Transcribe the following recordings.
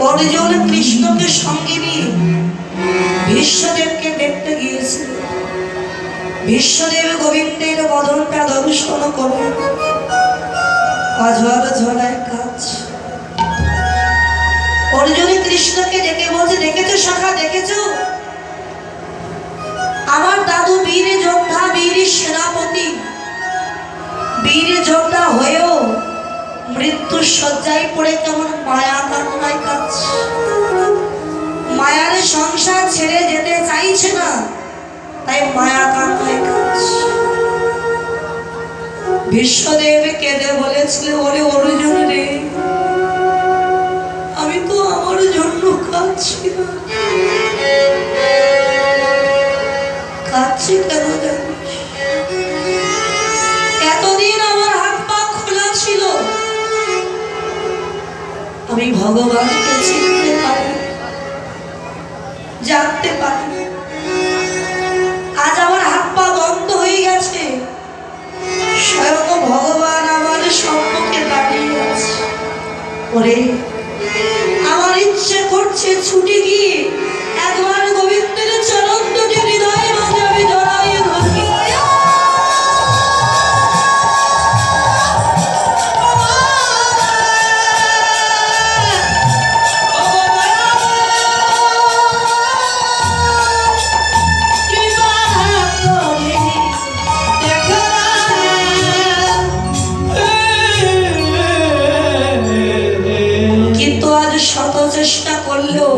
অর্জুন কৃষ্ণকে সঙ্গে নিয়ে দেখতে গিয়েছিল। গোবিন্দের বদনটা করে। কাজ। কৃষ্ণকে ডেকে বলছে, দেখেছ শাখা দেখেছ? আমার দাদু বীর যোদ্ধা, বীর সেনাপতি। বীর যোদ্ধা হয়েও মৃত্যুর শয্যায় পড়ে কেমন মায়া কান্নায় কাঁদছে মায়ার সংসার ছেড়ে যেতে চাইছে না, তাই মায়া কান্নায় কাঁদছে বিশ্বদেব কেঁদে বলেছিল জানতে পারি। আজ আমার হাত পা বন্ধ হয়ে গেছে। স্বয়ং ভগবান আমার সম্মুখে দাঁড়িয়ে আছে। ওরে, আমার ইচ্ছে করছে ছুটে গিয়ে করলেও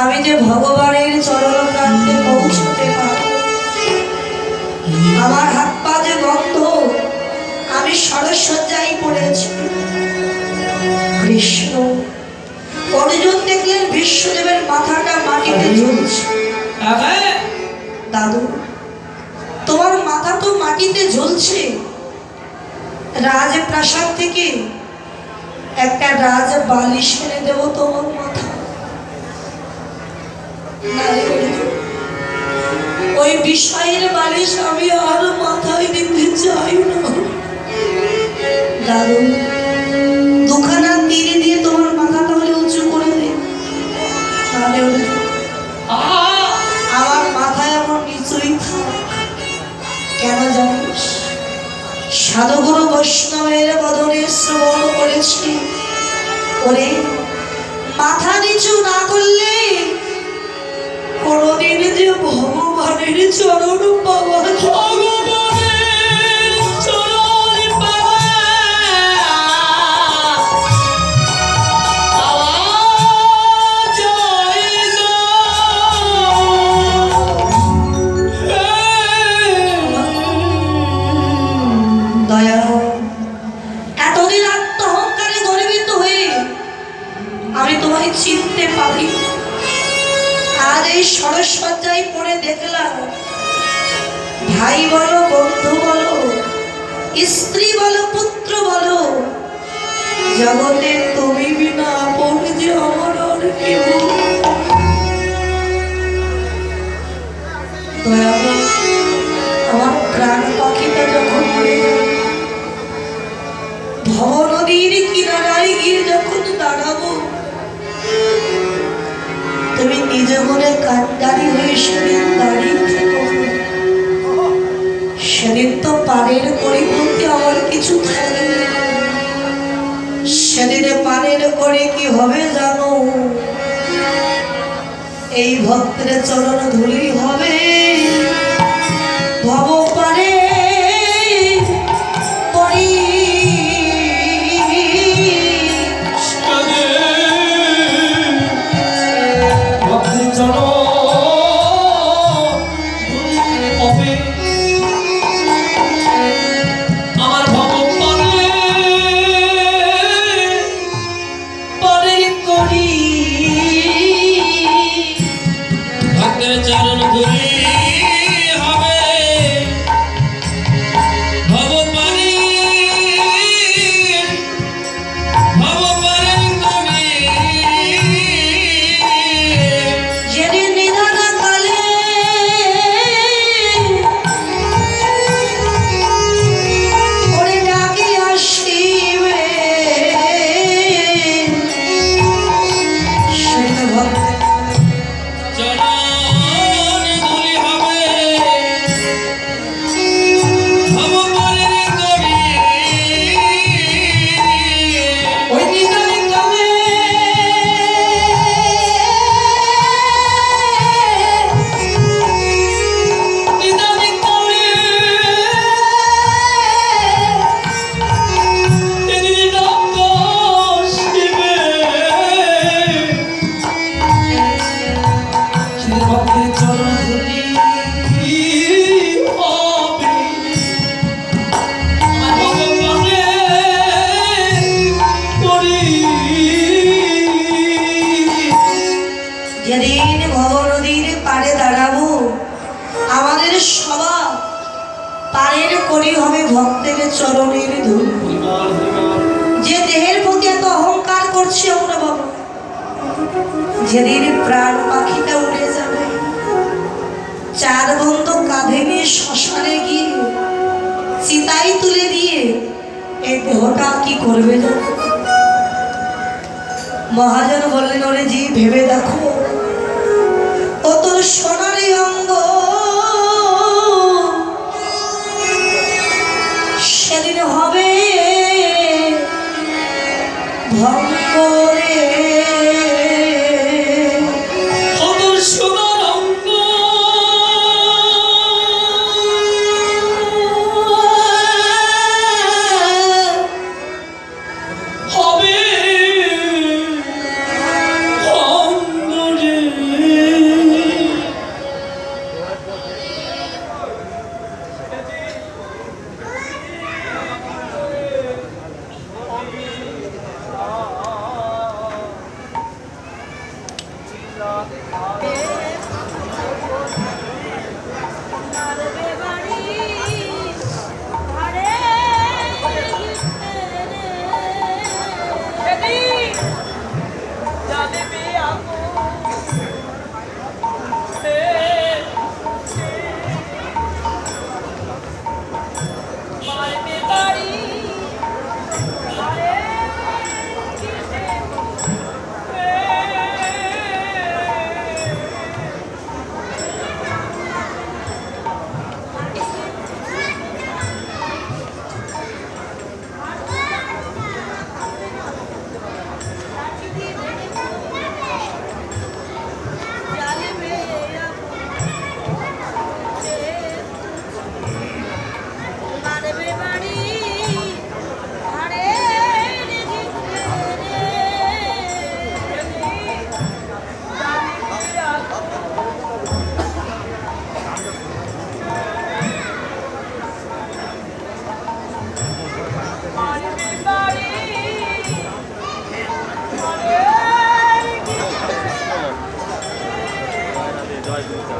আমি যে ভগবানের চরণ প্রান্তে পৌঁছতে পারব আমার হাত পা যে বন্ধ আমি সরসজ্জাই পড়েছি। কৃষ্ণ অর্জুন দেখলেন বিশ্বদেবের মাথাটা মাটিতে ঝুলছে। দাদু তোমার মাথা তো মাটিতে ঝুলছে। রাজপ্রাসাদ থেকে একটা রাজ বালিশ এনে দেব তোমার অর্জুন, ওই বিষয়ের বালিশ আমি আর মাথায় দিতে চাই না। কোনদিন যে ভগবানের চরণ পাওয়া ভগবানের জগতে তুমি বিনা আপন যে কেউ আমার প্রাণ পাখিটা যখন মরে নদীর কিনারায় গিয়ে যখন দাঁড়াবো, তুমি নিজ মনে কান্ডারি হয়ে সেদিন দাঁড়িয়ে সেদিন তো পানের পরিবর্তে আমার কিছু থাকবে। সেদিনে পানির করে কি হবে জানো? এই ভক্তের চরণ ধুলি হবে। পায়ের করি হবে ভক্তের চরণের ধুল যে দেহের প্রতি এত অহংকার করছি আমরা বাবা। যেদিন প্রাণ পাখিটা উড়ে যাবে চার বন্ধ কাঁধে নিয়ে শ্মশানে গিয়ে চিতাই তুলে দিয়ে এই দেহটা কি করবে জানো? মহাজন বললেন, ওরে জি, ভেবে দেখো। তোর সোনারি অঙ্গ Oh.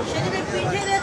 সেদিন পিঠের